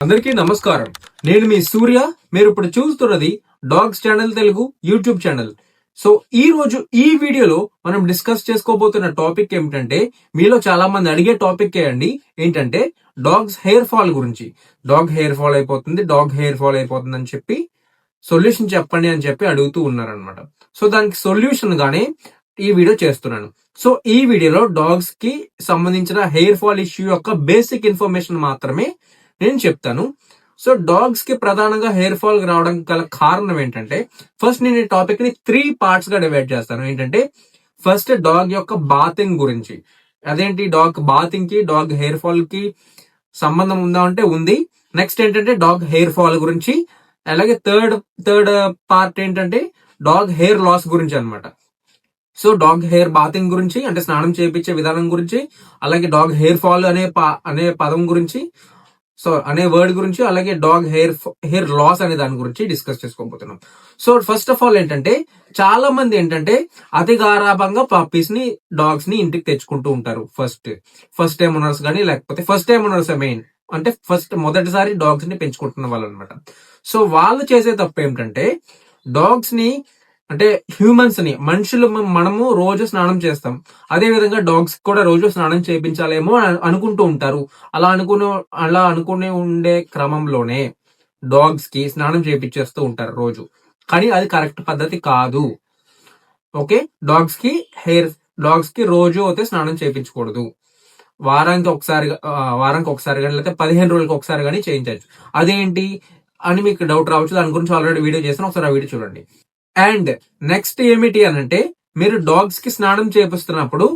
అందరికీ నమస్కారం. నేను మీ సూర్య మీరు ఇప్పుడు చూస్తున్నది dogs channel Telugu YouTube channel. So ఈ రోజు ఈ వీడియోలో మనం డిస్కస్ చేసుకోబోతున్న టాపిక్ ఏమిటంటే మీలో చాలా మంది అడిగే టాపిక్ అండి? ఏంటంటే డాగ్స్ హెయిర్ ఫాల్ గురించి. డాగ్ హెయిర్ ఫాల్ అయిపోతుంది డాగ్ హెయిర్ ఫాల్ అయిపోతుంది అని చెప్పి సొల్యూషన్ చెప్పండి అని చెప్పి అడుగుతూ ఉన్నారనమాట సో దానికి సొల్యూషన్ గానే ఈ వీడియో చేస్తున్నాను. సో ఈ వీడియోలో డాగ్స్కి సంబంధించిన హెయిర్ ఫాల్ ఇష్యూ యొక్క బేసిక్ ఇన్ఫర్మేషన్ మాత్రమే నేను చెప్తాను. సో డాగ్స్కి ప్రధానంగా హెయిర్ ఫాల్ రావడం గల కారణం ఏంటంటే ఫస్ట్ నేను ఈ టాపిక్ని త్రీ పార్ట్స్గా డివైడ్ చేస్తాను. ఏంటంటే ఫస్ట్ డాగ్ యొక్క బాతింగ్ గురించి. అదేంటి డాగ్ బాతింగ్కి డాగ్ హెయిర్ ఫాల్కి సంబంధం ఉందా అంటే ఉంది. నెక్స్ట్ ఏంటంటే డాగ్ హెయిర్ ఫాల్ గురించి. అలాగే థర్డ్ థర్డ్ పార్ట్ ఏంటంటే డాగ్ హెయిర్ లాస్ గురించి అనమాట సో డాగ్ హెయిర్ బాతింగ్ గురించి అంటే స్నానం చేయించే విధానం గురించి అలాగే డాగ్ హెయిర్ ఫాల్ అనే అనే పదం గురించి సో అనే వర్డ్ గురించి అలాగే డాగ్ హెయిర్ హెయిర్ లాస్ అనే దాని గురించి డిస్కస్ చేసుకోబోతున్నాం సో ఫస్ట్ ఆఫ్ ఆల్ ఏంటంటే చాలా మంది ఏంటంటే అతి గారాభంగా పప్పీస్ని డాగ్స్ని ఇంటికి తెచ్చుకుంటూ ఉంటారు. ఫస్ట్ ఫస్ట్ టైం ఓనర్స్ కానీ లేకపోతే ఫస్ట్ టైం ఓనర్స్ మెయిన్ అంటే ఫస్ట్ మొదటిసారి డాగ్స్ని పెంచుకుంటున్న వాళ్ళు అనమాట సో వాళ్ళు చేసే తప్పు ఏమిటంటే డాగ్స్ని అంటే హ్యూమన్స్ని మనుషులు మనము రోజు స్నానం చేస్తాం. అదే విధంగా డాగ్స్ కూడా రోజు స్నానం చేయించాలేమో అనుకుంటూ ఉంటారు. అలా అనుకునే అలా అనుకునే ఉండే క్రమంలోనే డాగ్స్కి స్నానం చేయించేస్తూ ఉంటారు రోజు. కానీ అది కరెక్ట్ పద్ధతి కాదు. ఓకే? డాగ్స్కి హెయిర్ డాగ్స్కి రోజు అయితే స్నానం చేయించకూడదు. వారానికి ఒకసారి వారానికి ఒకసారి కానీ లేకపోతే పదిహేను రోజులకి ఒకసారి కానీ చేయించవచ్చు. అదేంటి అని మీకు డౌట్ రావచ్చు. దాని గురించి ఆల్రెడీ వీడియో చేస్తాను ఒకసారి ఆ వీడియో చూడండి. అండ్ నెక్స్ట్ ఏమిటి అని అంటే మీరు డాగ్స్కి స్నానం చేపిస్తున్నప్పుడు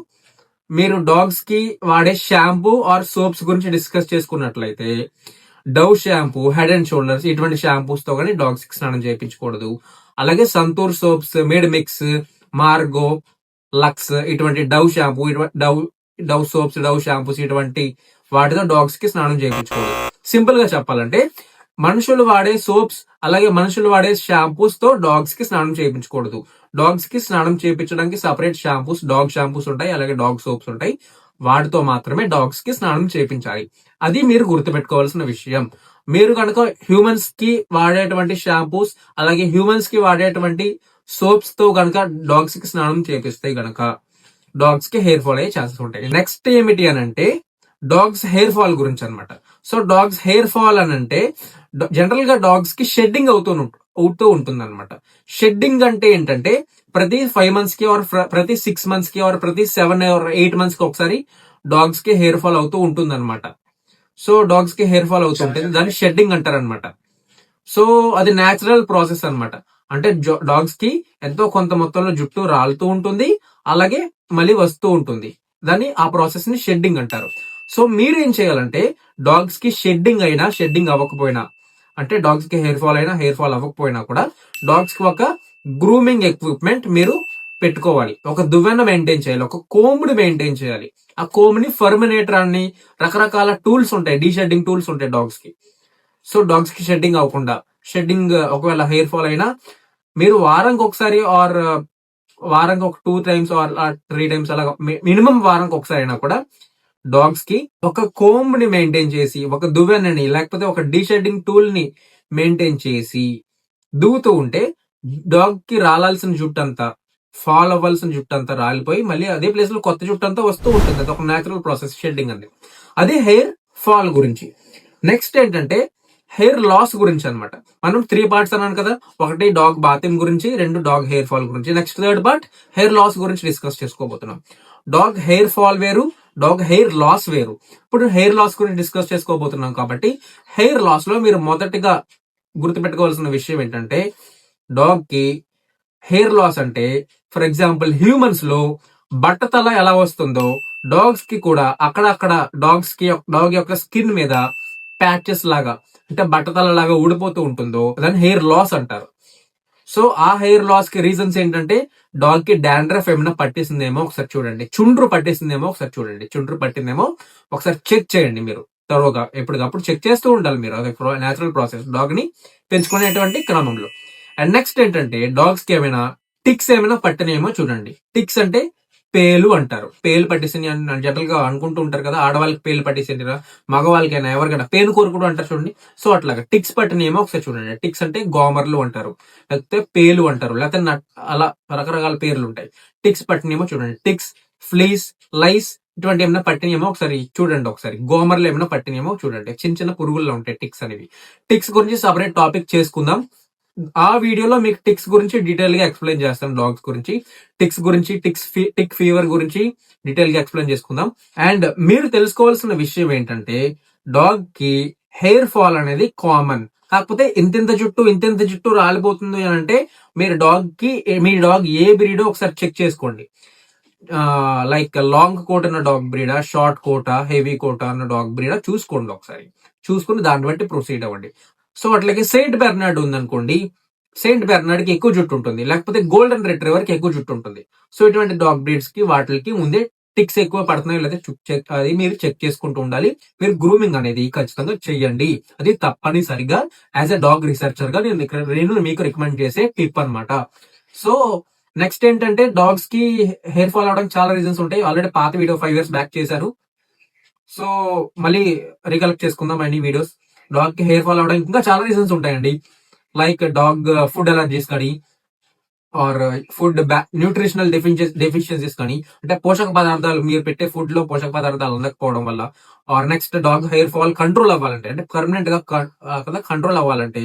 మీరు డాగ్స్కి వాడే షాంపూ ఆర్ సోప్స్ గురించి డిస్కస్ చేసుకున్నట్లయితే Dove shampoo head and shoulders ఇటువంటి షాంపూస్తో కానీ డాగ్స్కి స్నానం చేయించకూడదు. అలాగే Santoor soaps Medimix Margo Lux ఇటువంటి డవ్ షాంపూ ఇటువంటి Dove Dove soaps Dove shampoos ఇటువంటి వాటితో డాగ్స్కి స్నానం చేయించకూడదు. సింపుల్గా చెప్పాలంటే మనుషులు వాడే సోప్స్ అలాగే మనుషులు వాడే షాంపూస్తో డాగ్స్కి స్నానం చేయించకూడదు. డాగ్స్కి స్నానం చేయించడానికి సపరేట్ షాంపూస్ డాగ్ షాంపూస్ ఉంటాయి అలాగే డాగ్ సోప్స్ ఉంటాయి. వాటితో మాత్రమే డాగ్స్కి స్నానం చేయించాలి. అది మీరు గుర్తుపెట్టుకోవాల్సిన విషయం. మీరు కనుక హ్యూమన్స్కి వాడేటువంటి షాంపూస్ అలాగే హ్యూమన్స్కి వాడేటువంటి సోప్స్తో కనుక డాగ్స్కి స్నానం చేపిస్తే గనక డాగ్స్కి హెయిర్ ఫాల్ అయ్యే ఛాన్సెస్ ఉంటాయి. నెక్స్ట్ ఏమిటి అని అంటే డాగ్స్ హెయిర్ ఫాల్ గురించి అన్నమాట. సో డాగ్స్ హెయిర్ ఫాల్ అని అంటే జనరల్గా డాగ్స్కి షెడ్డింగ్ అవుతూ అవుతూ ఉంటుంది అనమాట షెడ్డింగ్ అంటే ఏంటంటే ప్రతి ఫైవ్ మంత్స్కి ఆర్ ప్రతి సిక్స్ మంత్స్కి ఆర్ ప్రతి సెవెన్ ఆర్ ఎయిట్ మంత్స్కి ఒకసారి డాగ్స్కి హెయిర్ ఫాల్ అవుతూ ఉంటుంది అనమాట సో డాగ్స్కి హెయిర్ ఫాల్ అవుతూ ఉంటుంది. దాన్ని షెడ్డింగ్ అంటారు అనమాట సో అది న్యాచురల్ ప్రాసెస్ అన్నమాట. అంటే డాగ్స్కి ఎంతో కొంత మొత్తంలో జుట్టు రాలుతూ ఉంటుంది అలాగే మళ్ళీ వస్తూ ఉంటుంది. దాన్ని ఆ ప్రాసెస్ని షెడ్డింగ్ అంటారు. సో మీరు ఏం చేయాలంటే డాగ్స్కి షెడ్డింగ్ అయినా షెడ్డింగ్ అవ్వకపోయినా అంటే డాగ్స్కి హెయిర్ ఫాల్ అయినా హెయిర్ ఫాల్ అవ్వకపోయినా కూడా డాగ్స్కి ఒక గ్రూమింగ్ ఎక్విప్మెంట్ మీరు పెట్టుకోవాలి. ఒక దువ్వెన మెయింటైన్ చేయాలి. ఒక కోమ్డ్ మెయింటైన్ చేయాలి. ఆ కోమ్ని ఫర్మినేటర్ అని రకరకాల టూల్స్ ఉంటాయి. డీ షెడ్డింగ్ టూల్స్ ఉంటాయి డాగ్స్కి. సో డాగ్స్కి షెడ్డింగ్ అవ్వకుండా షెడ్డింగ్ ఒకవేళ హెయిర్ ఫాల్ అయినా మీరు వారానికి ఒకసారి ఆర్ వారానికి ఒక two times or three times అలా మినిమం వారానికి ఒకసారి అయినా కూడా డాగ్స్కి ఒక కోంబ్ని మెయింటైన్ చేసి ఒక దువ్వెనని లేకపోతే ఒక డీషెడ్డింగ్ టూల్ని మెయింటైన్ చేసి దువ్వుతూ ఉంటే డాగ్కి రాలాల్సిన జుట్టు అంతా ఫాల్ అవ్వాల్సిన జుట్టు అంతా రాలిపోయి మళ్ళీ అదే ప్లేస్లో కొత్త జుట్టు అంతా వస్తూ ఉంటుంది. అది ఒక నాచురల్ ప్రాసెస్ షెడ్డింగ్ అనేది అదే హెయిర్ ఫాల్ గురించి. నెక్స్ట్ ఏంటంటే హెయిర్ లాస్ గురించి అన్నమాట. మనం త్రీ పార్ట్స్ అన్నాను కదా ఒకటి డాగ్ బాతింగ్ గురించి రెండు డాగ్ హెయిర్ ఫాల్ గురించి. Next third part hair loss గురించి డిస్కస్ చేసుకోబోతున్నాం. డాగ్ హెయిర్ ఫాల్ వేరు డాగ్ హెయిర్ లాస్ వేరు. ఇప్పుడు హెయిర్ లాస్ గురించి డిస్కస్ చేసుకోబోతున్నాం కాబట్టి హెయిర్ లాస్లో మీరు మొదటిగా గుర్తుపెట్టుకోవాల్సిన విషయం ఏంటంటే డాగ్కి హెయిర్ లాస్ అంటే ఫర్ ఎగ్జాంపుల్ హ్యూమన్స్లో బట్టతల ఎలా వస్తుందో డాగ్స్కి కూడా అక్కడక్కడ డాగ్స్కి డాగ్ యొక్క స్కిన్ మీద ప్యాచెస్ లాగా అంటే బట్టతల లాగా ఊడిపోతూ ఉంటుందో దాన్ని హెయిర్ లాస్ అంటారు. సో ఆ హెయిర్ లాస్కి రీజన్స్ ఏంటంటే డాగ్కి డాండ్రఫ్ ఏమైనా పట్టేసిందేమో ఒకసారి చూడండి. చుండ్రు పట్టేసిందేమో ఒకసారి చూడండి. చుండ్రు పట్టిందేమో ఒకసారి చెక్ చేయండి మీరు. తరోగా ఎప్పటికప్పుడు చెక్ చేస్తూ ఉండాలి మీరు. అది నేచురల్ ప్రాసెస్ డాగ్ని పెంచుకునేటువంటి క్రమంలో. అండ్ నెక్స్ట్ ఏంటంటే డాగ్స్కి ఏమైనా టిక్స్ ఏమైనా పట్టనేమో చూడండి. టిక్స్ అంటే పేలు అంటారు. పేలు పట్టేసింది అని జనరల్గా అనుకుంటూ ఉంటారు కదా ఆడవాళ్ళకి పేలు పట్టేసింది మగవాళ్ళకైనా ఎవరికైనా పేను కోరుకుడు అంటారు చూడండి. సో అట్లాగా టిక్స్ పట్టినేమో ఒకసారి చూడండి. టిక్స్ అంటే గోమర్లు అంటారు లేకపోతే పేలు అంటారు లేకపోతే అలా రకరకాల పేర్లు ఉంటాయి. టిక్స్ పట్టినేమో చూడండి. టిక్స్ ఫ్లీస్ లైస్ ఇటువంటి ఏమైనా పట్టినేమో ఒకసారి చూడండి ఒకసారి. గోమర్లు ఏమైనా పట్టినేమో చూడండి. చిన్న చిన్న పురుగుల్లో ఉంటాయి టిక్స్ అనేవి. టిక్స్ గురించి సపరేట్ టాపిక్ చేసుకుందాం. ఆ వీడియోలో మీకు టిక్స్ గురించి డీటెయిల్గా ఎక్స్ప్లెయిన్ చేస్తాను డాగ్స్ గురించి. టిక్స్ గురించి టిక్స్ టిక్ ఫీవర్ గురించి డీటెయిల్గా ఎక్స్ప్లెయిన్ చేసుకుందాం. అండ్ మీరు తెలుసుకోవాల్సిన విషయం ఏంటంటే డాగ్కి హెయిర్ ఫాల్ అనేది కామన్ కాకపోతే ఇంతింత జుట్టు ఇంతింత జుట్టు రాలిపోతుంది అని అంటే మీరు డాగ్కి మీ డాగ్ ఏ బ్రీడో ఒకసారి చెక్ చేసుకోండి. లైక్ లాంగ్ కోట్ అన్న డాగ్ బ్రీడా షార్ట్ కోటా హెవీ కోటా అన్న డాగ్ బ్రీడా చూసుకోండి ఒకసారి. చూసుకుని దాన్ని బట్టి ప్రొసీడ్ అవ్వండి. సో అట్లాగే సెయింట్ బెర్నార్డ్ ఉందనుకోండి సెయింట్ బెర్నార్డ్కి ఎక్కువ జుట్టు ఉంటుంది. లేకపోతే గోల్డెన్ రిట్రీవర్కి ఎక్కువ జుట్టు ఉంటుంది. సో ఇటువంటి డాగ్ బ్రీడ్స్కి వాటికి ముందే టిక్స్ ఎక్కువ పడుతున్నాయి లేదా చెక్ అది మీరు చెక్ చేసుకుంటూ ఉండాలి. మీరు గ్రూమింగ్ అనేది ఖచ్చితంగా చెయ్యండి. అది తప్పనిసరిగా యాజ్ అ డాగ్ రీసెర్చర్గా నేను ఇక్కడ నేను మీకు రికమెండ్ చేసే టిప్ అన్నమాట. సో నెక్స్ట్ ఏంటంటే డాగ్స్కి హెయిర్ ఫాల్ అవడం చాలా రీజన్స్ ఉంటాయి. ఆల్రెడీ పాత వీడియో ఫైవ్ ఇయర్స్ బ్యాక్ చేశారు. సో మళ్ళీ రికలెక్ట్ చేసుకుందాం అన్ని వీడియోస్. డాగ్కి హెయిర్ ఫాల్ అవడానికి ఇంకా చాలా రీజన్స్ ఉంటాయండి. లైక్ డాగ్ ఫుడ్ అలర్జీస్ కానీ ఆర్ ఫుడ్ న్యూట్రిషనల్ డెఫిషియన్సీస్ కానీ అంటే పోషక పదార్థాలు మీరు పెట్టే ఫుడ్లో పోషక పదార్థాలు అందకపోవడం వల్ల or next dog hair fall control అవ్వాలంటే అంటే పర్మనెంట్గా కదా కంట్రోల్ అవ్వాలంటే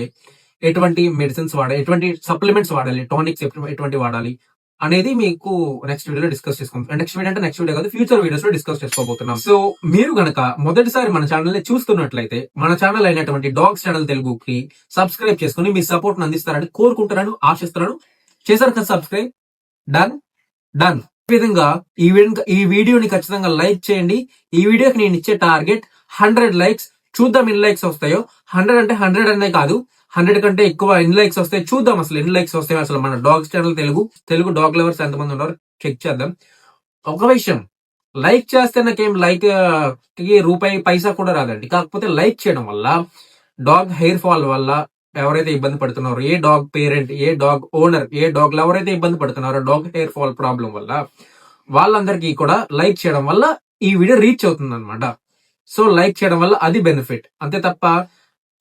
ఎటువంటి మెడిసిన్స్ వాడాలి ఎటువంటి సప్లిమెంట్స్ వాడాలి టానిక్స్ ఎటువంటి వాడాలి అనేది మీకు నెక్స్ట్ వీడియోలో డిస్కస్ చేసుకుంటాం. నెక్స్ట్ వీడియో అంటే నెక్స్ట్ వీడియో కాదు ఫ్యూచర్ వీడియోస్లో డిస్కస్ చేసుకోబోతున్నాం. సో మీరు గనక మొదటిసారి మన ఛానల్ని చూస్తున్నట్లయితే మన ఛానల్ అయినటువంటి డాగ్స్ ఛానల్ తెలుగుకి సబ్స్క్రైబ్ చేసుకుని మీ సపోర్ట్ అందిస్తారని కోరుకుంటున్నాను ఆశిస్తున్నాను. చేశారు కదా సబ్స్క్రైబ్ డన్ డన్ విధంగా ఈ వీడియో ఈ వీడియోని ఖచ్చితంగా లైక్ చేయండి. ఈ వీడియోకి నేను ఇచ్చే టార్గెట్ హండ్రెడ్ లైక్స్ చూద్దాం ఎన్ని లైక్స్ వస్తాయో. హండ్రెడ్ అంటే హండ్రెడ్ అనే కాదు. హండ్రెడ్ కంటే ఎక్కువ ఎన్ని లైక్స్ వస్తాయి చూద్దాం అసలు ఎన్ని లైక్స్ వస్తాయి. అసలు మన dogs channel Telugu Telugu dog lovers ఎంతమంది ఉన్నారు చెక్ చేద్దాం. ఒక విషయం లైక్ చేస్తే నాకేం లైక్కి రూపాయి పైసా కూడా రాదండి. కాకపోతే లైక్ చేయడం వల్ల డాగ్ హెయిర్ ఫాల్ వల్ల ఎవరైతే ఇబ్బంది పడుతున్నారో ఏ డాగ్ పేరెంట్ ఏ డాగ్ ఓనర్ ఏ డాగ్ ఎవరైతే ఇబ్బంది పడుతున్నారో డాగ్ హెయిర్ ఫాల్ ప్రాబ్లం వల్ల వాళ్ళందరికీ కూడా లైక్ చేయడం వల్ల ఈ వీడియో రీచ్ అవుతుంది అనమాట సో లైక్ చేయడం వల్ల అది బెనిఫిట్. అంతే తప్ప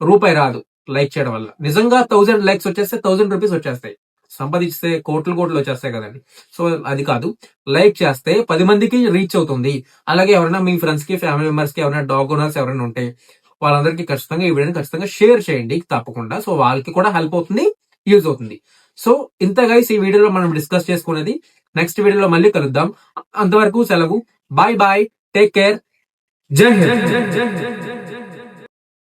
రూపాయి రాదు లైక్ చేయడం వల్ల. నిజంగా థౌసండ్ లైక్స్ వచ్చేస్తే థౌసండ్ రూపీస్ వచ్చేస్తాయి. సంపాదిస్తే కోట్లు కోట్లు వచ్చేస్తాయి కదండి. సో అది కాదు. లైక్ చేస్తే పది మందికి రీచ్ అవుతుంది. అలాగే ఎవరైనా మీ ఫ్రెండ్స్కి ఫ్యామిలీ మెంబర్స్కి ఎవరైనా డాగ్ ఓనర్స్ ఎవరైనా ఉంటే వాళ్ళందరికీ ఖచ్చితంగా ఈ వీడియోని ఖచ్చితంగా షేర్ చేయండి తప్పకుండా. సో వాళ్ళకి కూడా హెల్ప్ అవుతుంది యూజ్ అవుతుంది. సో ఇంత గైస్ ఈ వీడియోలో మనం డిస్కస్ చేసుకునేది నెక్స్ట్ వీడియోలో మళ్ళీ కలుద్దాం. అంతవరకు సెలవు. Bye bye. Take care. જય હિન્દ.